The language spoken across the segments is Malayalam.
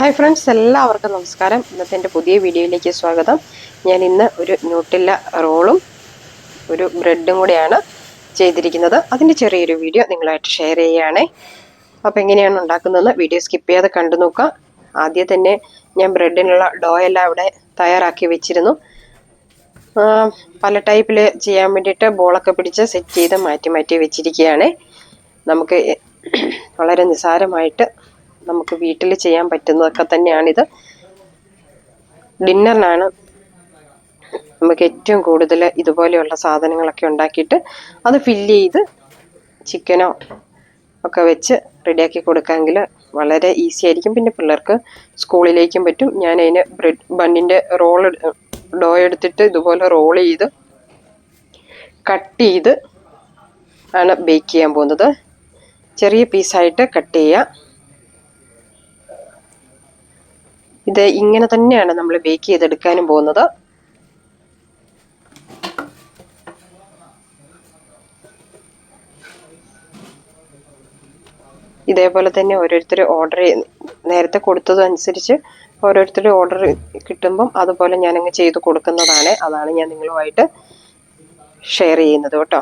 ഹായ് ഫ്രണ്ട്സ് എല്ലാവർക്കും നമസ്കാരം. ഇന്നത്തെ എന്റെ പുതിയ വീഡിയോയിലേക്ക് സ്വാഗതം. ഞാൻ ഇന്ന് ഒരു ന്യൂട്ടില്ല റോളും ഒരു ബ്രെഡും കൂടെയാണ് ചെയ്തിരിക്കുന്നത്. അതിന്റെ ചെറിയൊരു വീഡിയോ നിങ്ങളായിട്ട് ഷെയർ ചെയ്യുകയാണേ. അപ്പോൾ എങ്ങനെയാണ് ഉണ്ടാക്കുന്നതെന്ന് വീഡിയോ സ്കിപ്പ് ചെയ്യാതെ കണ്ടു നോക്കുക. ആദ്യം തന്നെ ഞാൻ ബ്രെഡിനുള്ള ഡോ എല്ലാം അവിടെ തയ്യാറാക്കി വെച്ചിരുന്നു. പല ടൈപ്പിൽ ചെയ്യാൻ വേണ്ടിയിട്ട് ബോളൊക്കെ പിടിച്ച് സെറ്റ് ചെയ്ത് മാറ്റി മാറ്റി വെച്ചിരിക്കുകയാണ്. നമുക്ക് വളരെ നിസ്സാരമായിട്ട് നമുക്ക് വീട്ടിൽ ചെയ്യാൻ പറ്റുന്നതൊക്കെ തന്നെയാണിത്. ഡിന്നറിനാണ് നമുക്ക് ഏറ്റവും കൂടുതൽ ഇതുപോലെയുള്ള സാധനങ്ങളൊക്കെ ഉണ്ടാക്കിയിട്ട് അത് ഫില്ല് ചെയ്ത് ചിക്കനോ ഒക്കെ വെച്ച് റെഡിയാക്കി കൊടുക്കാമെങ്കിൽ വളരെ ഈസി ആയിരിക്കും. പിന്നെ പിള്ളേർക്ക് സ്കൂളിലേക്കും പറ്റും. ഞാൻ അതിന് ബ്രെഡ് ബണ്ണിന്റെ റോൾ ഡോ എടുത്തിട്ട് ഇതുപോലെ റോൾ ചെയ്ത് കട്ട് ചെയ്ത് ആണ് ബേക്ക് ചെയ്യാൻ പോകുന്നത്. ചെറിയ പീസായിട്ട് കട്ട് ചെയ്യുക ഇത് ഇങ്ങനെ തന്നെയാണ് നമ്മൾ ബേക്ക് ചെയ്തെടുക്കാനും പോകുന്നത്. ഇതേപോലെ തന്നെ ഓരോരുത്തർ ഓർഡർ നേരത്തെ കൊടുത്തതനുസരിച്ച് ഓരോരുത്തർ ഓർഡർ കിട്ടുമ്പം അതുപോലെ ഞാനങ്ങ് ചെയ്ത് കൊടുക്കുന്നതാണ്. അതാണ് ഞാൻ നിങ്ങളുമായിട്ട് ഷെയർ ചെയ്യുന്നത് കേട്ടോ.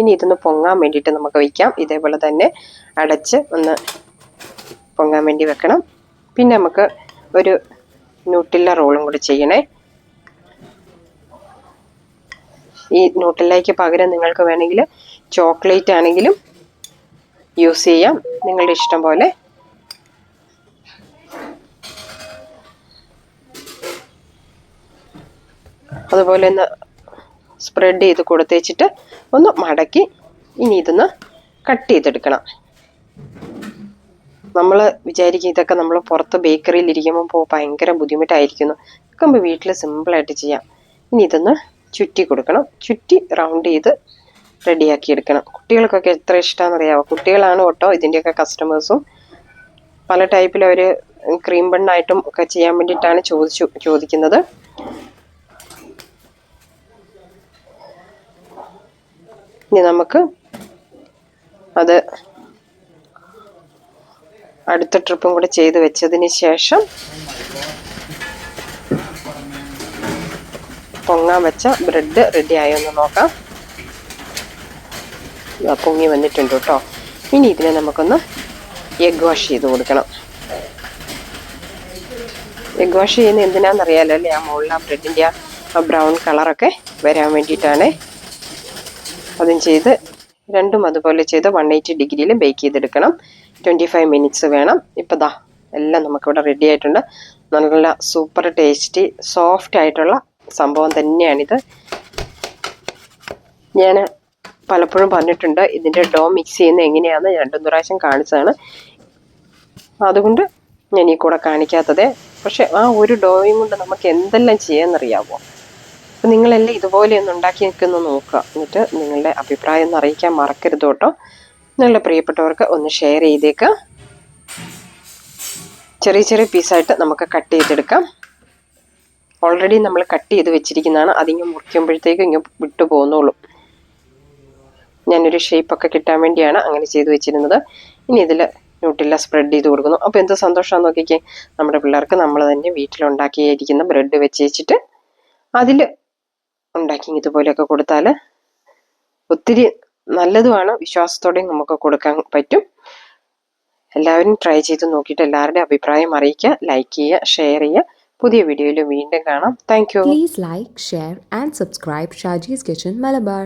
ഇനി ഇതൊന്ന് പൊങ്ങാൻ വേണ്ടിയിട്ട് നമുക്ക് വയ്ക്കാം ഇതേപോലെ തന്നെ അടച്ച് ഒന്ന് പൊങ്ങാൻ വേണ്ടി വെക്കണം. പിന്നെ നമുക്ക് ഒരു ന്യൂട്ടില്ല റോളും കൂടി ചെയ്യണേ. ഈ ന്യൂട്ടില്ലയ്ക്ക് പകരം നിങ്ങൾക്ക് വേണമെങ്കിൽ ചോക്ലേറ്റ് ആണെങ്കിലും യൂസ് ചെയ്യാം. നിങ്ങളുടെ ഇഷ്ടം പോലെ. അതുപോലെ ഒന്ന് സ്പ്രെഡ് ചെയ്ത് കൊടുത്തേച്ചിട്ട് ഒന്ന് മടക്കി ഇനി ഇതൊന്ന് കട്ട് ചെയ്തെടുക്കണം. നമ്മൾ വിചാരിക്കും ഇതൊക്കെ നമ്മൾ പുറത്ത് ബേക്കറിയിൽ ഇരിക്കുമ്പോൾ ഭയങ്കര ബുദ്ധിമുട്ടായിരിക്കുന്നു. ഇതൊക്കെ വീട്ടിൽ സിമ്പിളായിട്ട് ചെയ്യാം. ഇനി ഇതൊന്ന് ചുറ്റി കൊടുക്കണം. ചുറ്റി റൗണ്ട് ചെയ്ത് റെഡിയാക്കി എടുക്കണം. കുട്ടികൾക്കൊക്കെ എത്ര ഇഷ്ടമാണെന്ന് അറിയാമോ കുട്ടികളാണ് കേട്ടോ ഇതിന്റെയൊക്കെ കസ്റ്റമേഴ്സും പല ടൈപ്പിൽ അവർ ക്രീം ബണ്ണായിട്ടും ഒക്കെ ചെയ്യാൻ വേണ്ടിയിട്ടാണ് ചോദിച്ചു ചോദിക്കുന്നത്. ഇനി നമുക്ക് അത് അടുത്ത ട്രിപ്പും കൂടെ ചെയ്ത് വെച്ചതിന് ശേഷം പൊങ്ങാൻ വെച്ച ബ്രെഡ് റെഡി ആയോ എന്ന് നോക്കാം. പൊങ്ങി വന്നിട്ടുണ്ട് കേട്ടോ. ഇനി ഇതിനെ നമുക്കൊന്ന് എഗ് വാഷ് ചെയ്ത് കൊടുക്കണം. എഗ് വാഷ് ചെയ്യുന്ന എന്തിനാണെന്നറിയാലോ അല്ലേ? ആ മുകളിൽ ആ ബ്രെഡിന്റെ ആ ബ്രൗൺ കളറൊക്കെ വരാൻ വേണ്ടിയിട്ടാണ്. അതും ചെയ്ത് രണ്ടും അതുപോലെ ചെയ്ത് വൺ എയ്റ്റി ഡിഗ്രിയിൽ ബേക്ക് ചെയ്തെടുക്കണം. ട്വന്റി ഫൈവ് മിനിറ്റ്സ് വേണം. ഇപ്പം ദാ എല്ലാം നമുക്കിവിടെ റെഡി ആയിട്ടുണ്ട്. നല്ല സൂപ്പർ ടേസ്റ്റി സോഫ്റ്റ് ആയിട്ടുള്ള സംഭവം തന്നെയാണിത്. ഞാൻ പലപ്പോഴും പറഞ്ഞിട്ടുണ്ട് ഇതിന്റെ ഡോ മിക്സ് ചെയ്യുന്ന എങ്ങനെയാണെന്ന് രണ്ടു പ്രാവശ്യം കാണിച്ചതാണ്. അതുകൊണ്ട് ഞാൻ ഈ കൂടെ കാണിക്കാത്തത്. പക്ഷെ ആ ഒരു ഡോയും കൊണ്ട് നമുക്ക് എന്തെല്ലാം ചെയ്യാമെന്നറിയാമോ അപ്പം നിങ്ങളെല്ലാം ഇതുപോലെ ഒന്ന് ഉണ്ടാക്കി നിൽക്കുന്ന നോക്കുക. എന്നിട്ട് നിങ്ങളുടെ അഭിപ്രായം ഒന്ന് അറിയിക്കാൻ മറക്കരുത് കേട്ടോ. നിങ്ങളുടെ പ്രിയപ്പെട്ടവർക്ക് ഒന്ന് ഷെയർ ചെയ്തേക്കുക ചെറിയ ചെറിയ പീസായിട്ട് നമുക്ക് കട്ട് ചെയ്തെടുക്കാം. ഓൾറെഡി നമ്മൾ കട്ട് ചെയ്ത് വെച്ചിരിക്കുന്നതാണ്. അതിങ്ങ് മുറിക്കുമ്പോഴത്തേക്ക് ഇങ്ങ് വിട്ടു പോകുന്നുള്ളൂ. ഞാനൊരു ഷേപ്പൊക്കെ കിട്ടാൻ വേണ്ടിയാണ് അങ്ങനെ ചെയ്ത് വെച്ചിരുന്നത്. ഇനി ഇതിൽ ന്യൂട്ടില്ല സ്പ്രെഡ് ചെയ്ത് കൊടുക്കുന്നു. അപ്പോൾ എന്ത് സന്തോഷമാണെന്ന് നോക്കിക്കേ. നമ്മുടെ പിള്ളേർക്ക് നമ്മൾ തന്നെ വീട്ടിലുണ്ടാക്കിയിരിക്കുന്ന ബ്രെഡ് വെച്ച് വെച്ചിട്ട് അതിൽ ഉണ്ടാക്കി ഇതുപോലെയൊക്കെ കൊടുത്താൽ ഒത്തിരി നല്ലതുമാണ്. വിശ്വാസത്തോടെയും നമുക്ക് കൊടുക്കാൻ പറ്റും. എല്ലാവരും ട്രൈ ചെയ്ത് നോക്കിയിട്ട് എല്ലാവരുടെയും അഭിപ്രായം അറിയിക്കുക ലൈക്ക് ചെയ്യുക ഷെയർ ചെയ്യുക. പുതിയ വീഡിയോയിൽ വീണ്ടും കാണാം. Thank you please like share and subscribe Shaji's Kitchen Malabar.